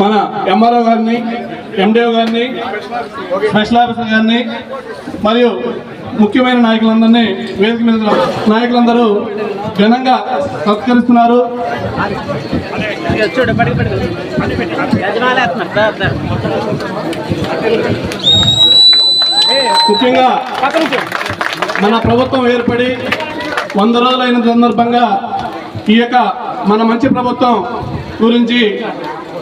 మన ఎంఆర్ఓ గారిని ఎండిఓ గారిని స్పెషల్ ఆఫీసర్ గారిని మరియు ముఖ్యమైన నాయకులందరినీ వేదిక మీద నాయకులందరూ ఘనంగా సత్కరిస్తున్నారు. ముఖ్యంగా మన ప్రభుత్వం ఏర్పడి వంద రోజులైన సందర్భంగా ఈ యొక్క మన మంచి ప్రభుత్వం గురించి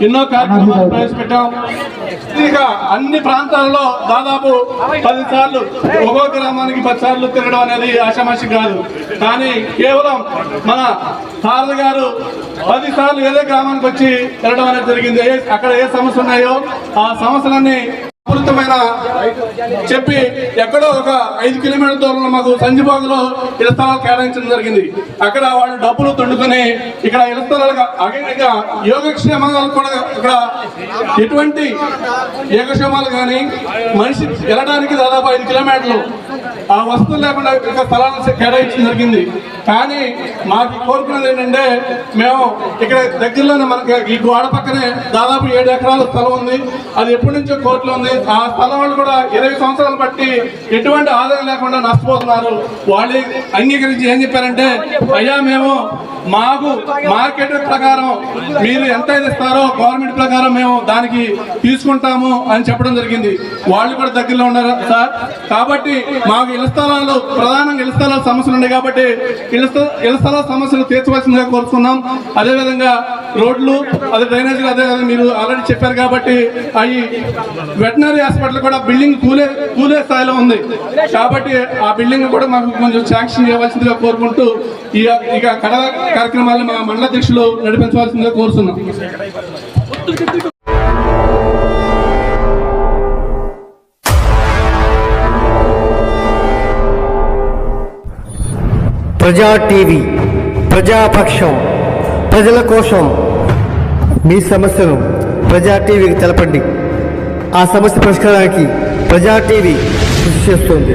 ఎన్నో కార్యక్రమాలు ప్రవేశపెట్టాం. ఇక అన్ని ప్రాంతాల్లో దాదాపు పది సార్లు ఒక్కో గ్రామానికి పది సార్లు తిరగడం అనేది ఆషామాషి కాదు. కానీ కేవలం మన సారథి గారు పది సార్లు ఏదో గ్రామానికి వచ్చి తిరగడం అనేది జరిగింది. అక్కడ ఏ సమస్య ఉన్నాయో ఆ సమస్యలన్నీ అమృతమైన చెప్పి ఎక్కడో ఒక ఐదు కిలోమీటర్ల దూరంలో మాకు సంజిబాగులో ఇళ్ళ స్థలాలు కేటాయించడం జరిగింది. అక్కడ వాళ్ళు డబ్బులు తుండుకొని ఇక్కడ ఇళ్ళ స్థలాలుగా అగేగా యోగక్షేమాలు కూడా ఇక్కడ ఎటువంటి యోగక్షేమాలు కానీ మనిషి వెళ్ళడానికి దాదాపు ఐదు కిలోమీటర్లు. ఆ వస్తువులు లేకుండా ఇక్కడ స్థలాలను కేటాయించడం జరిగింది. కానీ మాకు కోరుకున్నది ఏంటంటే మేము ఇక్కడ దగ్గరలోనే మనకి ఈ గోడ పక్కనే దాదాపు ఏడు ఎకరాల స్థలం ఉంది. అది ఎప్పటి నుంచో కోర్టులో ఉంది. ఆ స్థలం వాళ్ళు కూడా ఇరవై సంవత్సరాలు బట్టి ఎటువంటి ఆదాయం లేకుండా నష్టపోతున్నారు. వాళ్ళు అంగీకరించి ఏం చెప్పారంటే అయ్యా మేము మాకు మార్కెట్ ప్రకారం మీరు ఎంత ఇస్తారో గవర్నమెంట్ ప్రకారం మేము దానికి తీసుకుంటాము అని చెప్పడం జరిగింది. వాళ్ళు కూడా దగ్గరలో ఉన్నారు సార్. కాబట్టి మాకు ఇళ్ళ స్థలాలు ప్రధానంగా ఇళ్ళ స్థలాల సమస్యలు ఉన్నాయి కాబట్టి ఇళ్ళ స్థల ఇళ్ళ స్థలాల సమస్యలు తీర్చవలసిందిగా కోరుతున్నాం. అదేవిధంగా రోడ్లు అదే డ్రైనేజీలు అదేవిధంగా మీరు ఆల్రెడీ చెప్పారు కాబట్టి అవి వెటనరీ హాస్పిటల్ కూడా బిల్డింగ్ కూలే కూలే స్థాయిలో ఉంది. కాబట్టి ఆ బిల్డింగ్ కూడా మాకు కొంచెం శాంక్షన్ చేయవలసిందిగా కోరుకుంటూ ఇక కడ కార్యక్రమాలను మా మండల అధ్యక్షులు నడిపించవలసిందిగా కోరుతున్నాం. ప్రజా టీవీ ప్రజాపక్షం ప్రజల కోసం మీ సమస్యను ప్రజా టీవీకి తెలపండి. ఆ సమస్య పరిష్కారానికి ప్రజా టీవీ కృషి చేస్తుంది.